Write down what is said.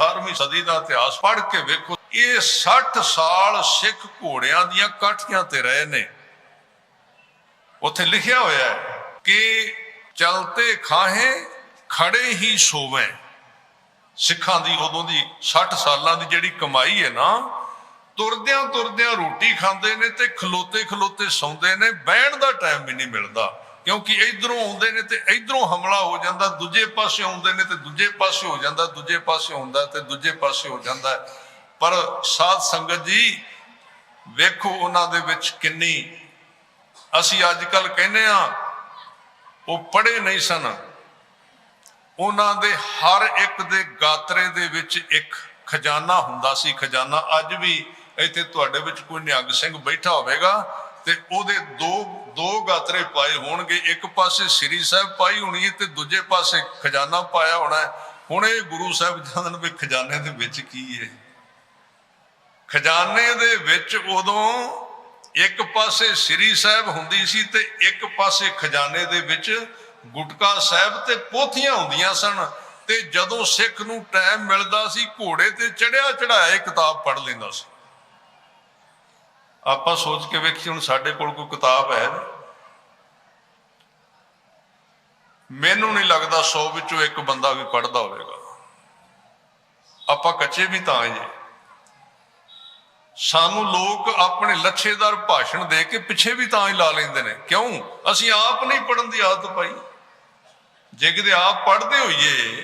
18ਵੀਂ ਸਦੀ ਦਾ ਇਤਿਹਾਸ ਪੜ੍ਹ ਕੇ ਵੇਖੋ, ਇਹ 60 ਸਾਲ ਸਿੱਖ ਘੋੜਿਆਂ ਦੀਆਂ ਕਾਠੀਆਂ ਤੇ ਰਹੇ ਨੇ। ਉੱਥੇ ਲਿਖਿਆ ਹੋਇਆ ਹੈ ਕਿ ਚਲਤੇ ਖਾਹੇ, ਖੜੇ ਹੀ ਸੋਵੇਂ। ਸਿੱਖਾਂ ਦੀ ਉਦੋਂ ਦੀ 60 ਸਾਲਾਂ ਦੀ ਜਿਹੜੀ ਕਮਾਈ ਹੈ ਨਾ, ਤੁਰਦਿਆਂ ਤੁਰਦਿਆਂ ਰੋਟੀ ਖਾਂਦੇ ਨੇ ਤੇ ਖਲੋਤੇ ਖਲੋਤੇ ਸੌਂਦੇ ਨੇ, ਬਹਿਣ ਦਾ ਟਾਈਮ ਵੀ ਨਹੀਂ ਮਿਲਦਾ। ਕਿਉਂਕਿ ਇਧਰੋਂ ਆਉਂਦੇ ਨੇ ਤੇ ਇਧਰੋਂ ਹਮਲਾ ਹੋ ਜਾਂਦਾ, ਦੂਜੇ ਪਾਸੇ ਆਉਂਦੇ ਨੇ ਤੇ ਦੂਜੇ ਪਾਸੇ ਹੋ ਜਾਂਦਾ, ਦੂਜੇ ਪਾਸੇ ਹੁੰਦਾ ਤੇ ਦੂਜੇ ਪਾਸੇ ਹੋ ਜਾਂਦਾ। ਪਰ ਸਾਧ ਸੰਗਤ ਜੀ, ਵੇਖੋ ਉਹਨਾਂ ਦੇ ਵਿੱਚ ਕਿੰਨੀ, ਅਸੀਂ ਅੱਜ ਕੱਲ ਕਹਿੰਦੇ ਆ ਉਹ ਪੜ੍ਹੇ ਨਹੀਂ ਸਨ। ਉਹਨਾਂ ਦੇ ਹਰ ਇੱਕ ਦੇ ਗਾਤਰੇ ਦੇ ਵਿੱਚ ਇੱਕ ਖਜ਼ਾਨਾ ਹੁੰਦਾ ਸੀ, ਖਜ਼ਾਨਾ ਅੱਜ ਵੀ ਇੱਥੇ ਤੁਹਾਡੇ ਵਿੱਚ ਕੋਈ ਨਿਹੰਗ ਸਿੰਘ ਬੈਠਾ ਹੋਵੇਗਾ ਤੇ ਉਹਦੇ ਦੋ ਦੋ ਗਾਤਰੇ ਪਾਏ ਹੋਣਗੇ। ਇੱਕ ਪਾਸੇ ਸ੍ਰੀ ਸਾਹਿਬ ਪਾਈ ਹੋਣੀ ਹੈ ਤੇ ਦੂਜੇ ਪਾਸੇ ਖਜ਼ਾਨਾ ਪਾਇਆ ਹੋਣਾ ਹੈ। ਹੁਣ ਇਹ ਗੁਰੂ ਸਾਹਿਬ ਜਾਣਨ ਵੀ ਖਜ਼ਾਨੇ ਦੇ ਵਿੱਚ ਕੀ ਹੈ। ਖਜ਼ਾਨੇ ਦੇ ਵਿੱਚ ਉਦੋਂ ਇੱਕ ਪਾਸੇ ਸ੍ਰੀ ਸਾਹਿਬ ਹੁੰਦੀ ਸੀ ਤੇ ਇੱਕ ਪਾਸੇ ਖਜ਼ਾਨੇ ਦੇ ਵਿੱਚ ਗੁਟਕਾ ਸਾਹਿਬ ਤੇ ਪੋਥੀਆਂ ਹੁੰਦੀਆਂ ਸਨ। ਤੇ ਜਦੋਂ ਸਿੱਖ ਨੂੰ ਟਾਈਮ ਮਿਲਦਾ ਸੀ, ਘੋੜੇ ਤੇ ਚੜਿਆ ਚੜਾਇਆ ਕਿਤਾਬ ਪੜ੍ਹ ਲੈਂਦਾ ਸੀ। ਆਪਾਂ ਸੋਚ ਕੇ ਵੇਖੀ, ਹੁਣ ਸਾਡੇ ਕੋਲ ਕੋਈ ਕਿਤਾਬ ਹੈ ਮੈਨੂੰ ਨਹੀਂ ਲੱਗਦਾ 100 ਵਿੱਚੋਂ ਇੱਕ ਬੰਦਾ ਵੀ ਪੜ੍ਹਦਾ ਹੋਵੇਗਾ। ਆਪਾਂ ਕੱਚੇ ਵੀ ਤਾਂ ਜੇ ਸਾਨੂੰ ਲੋਕ ਆਪਣੇ ਲੱਛੇਦਾਰ ਭਾਸ਼ਣ ਦੇ ਕੇ ਪਿੱਛੇ ਵੀ ਤਾਂ ਹੀ ਲਾ ਲੈਂਦੇ ਨੇ। ਕਿਉਂ? ਅਸੀਂ ਆਪ ਨਹੀਂ ਪੜਨ ਦੀ ਆਦਤ ਪਾਈ। ਜੇ ਕਿਤੇ ਆਪ ਪੜ੍ਹਦੇ ਹੋਈਏ